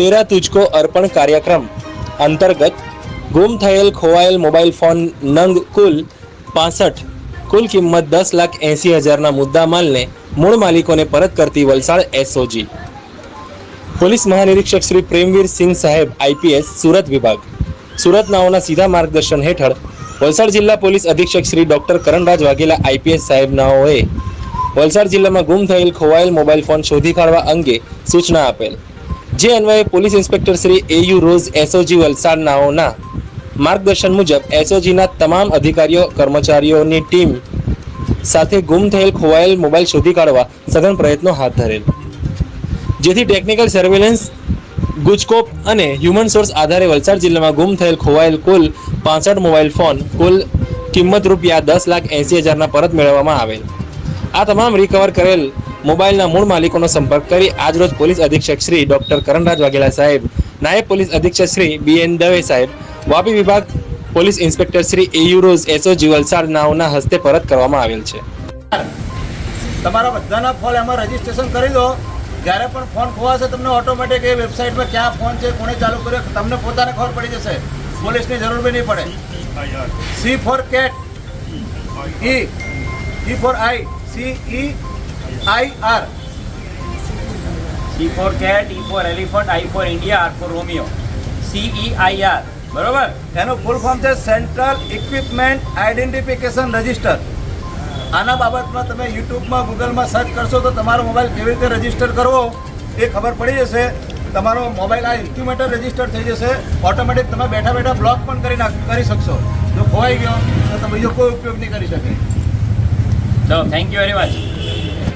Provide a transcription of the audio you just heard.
તેરા તુજકો અર્પણ કાર્યક્રમ અંતર્ગત ગુમ થયેલ ખોવાયેલ મોબાઈલ ફોન નંગ કુલ પાસઠ, કુલ કિંમત દસ લાખ એંસી હજારના મુદ્દા માલને મૂળ માલિકોને પરત કરતી વલસાડ એસઓજી. પોલીસ મહાનિરીક્ષક શ્રી પ્રેમવીર સિંહ સાહેબ, આઈપીએસ, સુરત વિભાગ. સુરત નાઓના સીધા માર્ગદર્શન હેઠળ વલસાડ જિલ્લા પોલીસ અધિક્ષક શ્રી ડોક્ટર કરણરાજ વાઘેલા, આઈપીએસ સાહેબ નાઓએ વલસાડ જિલ્લામાં ગુમ થયેલ ખોવાયેલ મોબાઈલ ફોન શોધી કાઢવા અંગે સૂચના આપેલ. જે અન્વયે police inspector Shri A U Roz SOG Valsad નાઓના માર્ગદર્શન મુજબ એસઓજીના તમામ અધિકારીઓ, કર્મચારીઓની ટીમ સાથે ગુમ થયેલ ખોવાયેલ મોબાઈલ શોધી કાઢવા સઘન પ્રયત્નો હાથ ધરેલ. જેથી ટેકનિકલ સર્વેલન્સ, ગુજકોપ અને હ્યુમન સોર્સ આધારે વલસાડ જિલ્લામાં ગુમ થયેલ ખોવાયેલ કુલ પાસઠ મોબાઈલ ફોન, કુલ કિંમત રૂપિયા દસ લાખ એંસી હજારના પરત મેળવવામાં આવેલ. આ તમામ રિકવર કરેલ મોબાઈલના મૂળ માલિકોનો સંપર્ક કરી આજરોજ પોલીસ અધિક્ષક શ્રી ડોક્ટર કરણરાજ વાઘેલા સાહેબ, નાયબ પોલીસ અધિક્ષક શ્રી બી એન દવે સાહેબ, વાપી વિભાગ પોલીસ ઇન્સ્પેક્ટર શ્રી એયુરોઝ એસો જીવલસાર નાઓના હસ્તે પરત કરવામાં આવેલ છે. તમારા બધાના ફોન એમાં રજીસ્ટ્રેશન કરી દો. જ્યારે પણ ફોન ખોવાશે તમને ઓટોમેટિક એ વેબસાઇટમાં ક્યાં ફોન છે, કોણે ચાલુ કર્યો, તમને પોતાને ખબર પડી જશે. પોલીસની જરૂર બી નહીં પડે. C for cat. E. E for I. C E I R C for cat E for elephant I for India R for Romeo C E I R. બરોબર? એનું ફૂલ ફોર્મ છે સેન્ટ્રલ ઇક્વિપમેન્ટ આઈડેન્ટિફિકેશન રજિસ્ટર આના બાબતમાં તમે યુટ્યુબમાં, ગૂગલમાં search કરશો તો તમારો મોબાઈલ કેવી રીતે રજિસ્ટર કરવો એ ખબર પડી જશે. તમારો મોબાઈલ આ ઇન્સ્ટ્રુમેન્ટ રજિસ્ટર થઈ જશે. ઓટોમેટિક તમે બેઠા બેઠા બ્લોક પણ કરી નાખ, કરી શકશો. જો ખોવાઈ ગયો, તો તમે બીજો કોઈ ઉપયોગ નહીં કરી શકે. ચલો થેન્ક યુ વેરી મચ